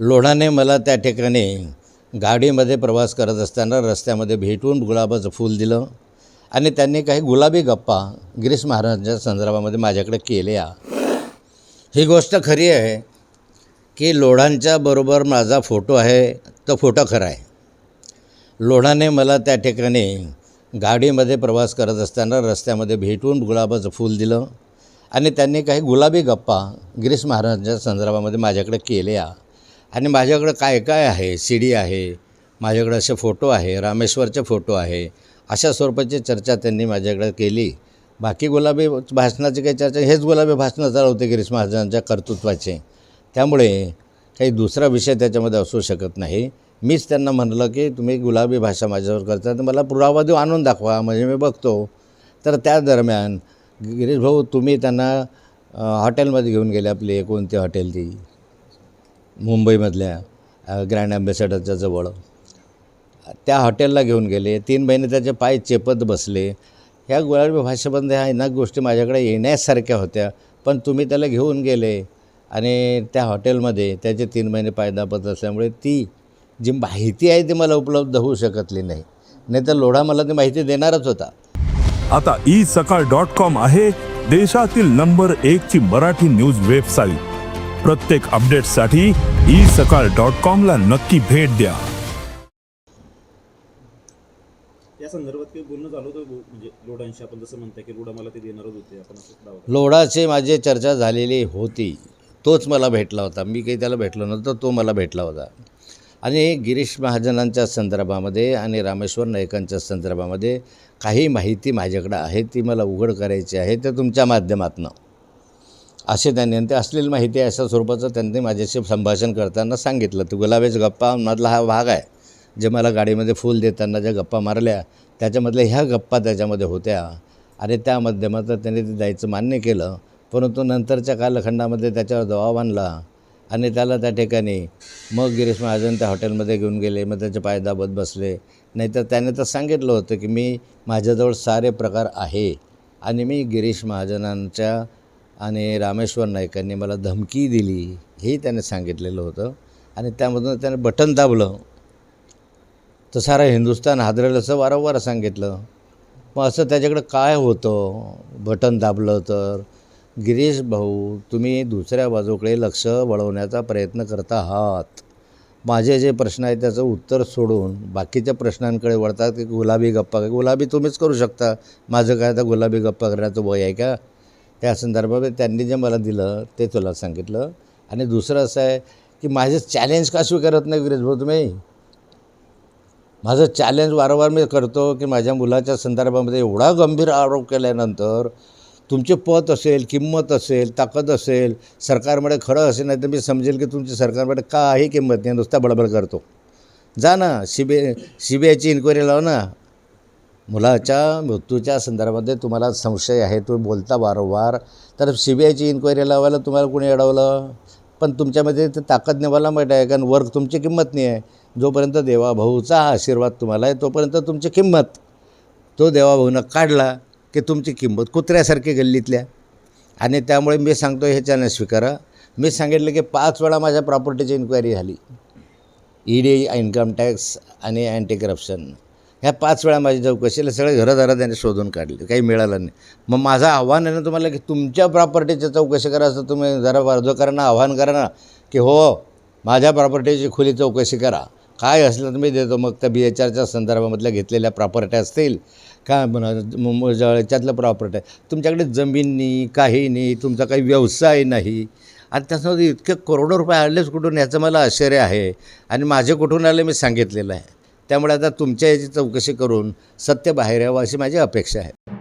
लोढाने मला त्या ठिकाणी गाडीमध्ये प्रवास करत असताना रस्त्यामध्ये भेटून गुलाबाचं फूल दिलं. आणि त्यांनी काही गुलाबी गप्पा गिरीश महाराजांच्या संदर्भामध्ये माझ्याकडे केल्या. ही गोष्ट खरी आहे की लोढांच्या बरोबर माझा फोटो आहे तो फोटो खरा आहे. लोढाने मला त्या ठिकाणी गाडीमध्ये प्रवास करत असताना रस्त्यामध्ये भेटून गुलाबाचं फूल दिलं. आणि त्यांनी काही गुलाबी गप्पा गिरीश महाराजांच्या संदर्भामध्ये माझ्याकडे केल्या. आणि माझ्याकडं काय काय आहे? सी डी आहे. माझ्याकडं असे फोटो आहे. रामेश्वरचे फोटो आहे. अशा स्वरूपाची चर्चा त्यांनी माझ्याकडे केली. बाकी गुलाबी भाषणाची काही चर्चा हेच गुलाबी भाषणं चालवते गिरीश महाराजांच्या कर्तृत्वाचे. त्यामुळे काही दुसरा विषय त्याच्यामध्ये असू शकत नाही. मीच त्यांना म्हणलं की तुम्ही गुलाबी भाषा माझ्यावर करता तर मला पुरावा देऊ आणून दाखवा म्हणजे मी बघतो. तर त्या दरम्यान गिरीश भाऊ तुम्ही त्यांना हॉटेलमध्ये घेऊन गेले आपली कोणती हॉटेल ती? मुंबईमधल्या ग्रँड ॲम्बेसेडरच्या जवळ. त्या हॉटेलला घेऊन गेले. तीन महिने त्याचे पाय चेपत बसले. ह्या गुलाबी भाषेमध्ये ह्या ना गोष्टी माझ्याकडे येण्यासारख्या होत्या पण तुम्ही त्याला घेऊन गेले. आणि त्या हॉटेलमध्ये त्याचे तीन महिने पाय दाबत असल्यामुळे ती जी माहिती आहे ती मला उपलब्ध होऊ शकतली नाही. नाही तर लोढा मला ती माहिती देणारच होता. आता ई सकाळ डॉट कॉम आहे देशातील नंबर एक ची मराठी न्यूज वेबसाईट प्रत्येक अपडेटसाठी ई सकाळ डॉट कॉम ला नक्की भेट द्या. या संदर्भात काही बोलणं झालं होतं गो- म्हणजे लोडांशी आपण जसं म्हणताय की लोडा मला ते देणारच होते आपण असं दावा लोढाची माझी चर्चा झालेली होती. तोच मला भेटला होता. मी काही त्याला भेटलो नव्हतं तो मला भेटला होता. आणि गिरीश महाजनांच्या संदर्भामध्ये आणि रामेश्वर नाईकांच्या संदर्भामध्ये काही माहिती माझ्याकडं आहे ती मला उघड करायची आहे ते तुमच्या माध्यमातनं. असे त्यांनी आणि ते असलेली माहिती आहे अशा स्वरूपाचं त्यांनी माझ्याशी संभाषण करताना सांगितलं. तर गुलाबेज गप्पा मधला हा भाग आहे. जे मला गाडीमध्ये फूल देताना ज्या गप्पा मारल्या त्याच्यामधल्या ह्या गप्पा त्याच्यामध्ये होत्या. आणि त्या माध्यमातून त्यांनी ते द्यायचं मान्य केलं. परंतु नंतरच्या कालखंडामध्ये त्याच्यावर दबाव आणला. आणि त्याला त्या ठिकाणी मग गिरीश महाजन त्या हॉटेलमध्ये घेऊन गेले. मग त्याचे पाय दाबत बसले. नाहीतर त्याने तर सांगितलं होतं की मी माझ्याजवळ सारे प्रकार आहे. आणि मी गिरीश महाजनांच्या आणि रामेश्वर नाईकांनी मला धमकी दिली हे त्याने सांगितलेलं होतं. आणि त्यामधून त्याने बटन दाबलं. तर सारा हिंदुस्थान हादरेल असं वारंवार सांगितलं. मग असं त्याच्याकडं काय होतं? बटन दाबलं तर? गिरीश भाऊ तुम्ही दुसऱ्या बाजूकडे लक्ष वळवण्याचा प्रयत्न करता आहात. माझे जे प्रश्न आहेत त्याचं उत्तर सोडून बाकीच्या प्रश्नांकडे वळतात की गुलाबी गप्पा? गुलाबी तुम्हीच करू शकता. माझं काय आता गुलाबी गप्पा करण्याचं वय आहे का? त्या संदर्भात त्यांनी जे मला दिलं ते तुला सांगितलं. आणि दुसरं असं आहे की माझे चॅलेंज का स्वीकारत नाही गिरीश भाऊ तुम्ही? माझं चॅलेंज वारंवार मी करतो की माझ्या मुलाच्या संदर्भामध्ये एवढा गंभीर आरोप केल्यानंतर तुमचे पत असेल किंमत असेल ताकद असेल सरकारमध्ये खरं असेल नाही तर मी समजेल की तुमची सरकारमध्ये काही किंमत नाही नुसता बडबड करतो. जा ना सी बी सी बी आयची इन्क्वायरी लाव ना. मुलाच्या मृत्यूच्या संदर्भामध्ये तुम्हाला संशय आहे तुम्ही बोलता वारंवार. तर सी बी आयची इन्क्वायरी लावायला तुम्हाला कोणी अडवलं? पण तुमच्यामध्ये ते ताकद नेवायला माहीत आहे कारण वर्क तुमची किंमत नाही आहे. जोपर्यंत देवाभाऊचा हा आशीर्वाद तुम्हाला आहे तोपर्यंत तुमची किंमत. तो देवाभाऊनं काढला की तुमची किंमत कुत्र्यासारखी गल्लीतल्या. आणि त्यामुळे मी सांगतो हे चॅनल स्वीकारा. मी सांगितलं की पाच वेळा माझ्या प्रॉपर्टीची इन्क्वायरी झाली. ई डी इन्कम टॅक्स आणि अँटी करप्शन ह्या पाच वेळा माझी चौकशीला सगळे घरादारात त्यांनी शोधून काढले काही मिळालं नाही. मग माझं आव्हान आहे ना तुम्हाला की तुमच्या प्रॉपर्टीची चौकशी करा असं तुम्ही जरा वार्धकारांना आव्हान करा ना की हो माझ्या प्रॉपर्टीची खुली चौकशी करा. काय असलं तर मी देतो मग त्या बी एच आरच्या संदर्भामधल्या घेतलेल्या प्रॉपर्ट्या असतील. काय म्हणा याच्यातलं प्रॉपर्टी तुमच्याकडे जमीन नाही काही नाही तुमचा काही व्यवसाय नाही. आणि त्याच्यामध्ये इतके करोडो रुपये आलेच कुठून याचं मला आश्चर्य आहे. आणि माझे कुठून आले मी सांगितलेलं आहे. त्यामुळे आता तुमच्या याची चौकशी करून सत्य बाहेर यावं अशी माझी अपेक्षा आहे.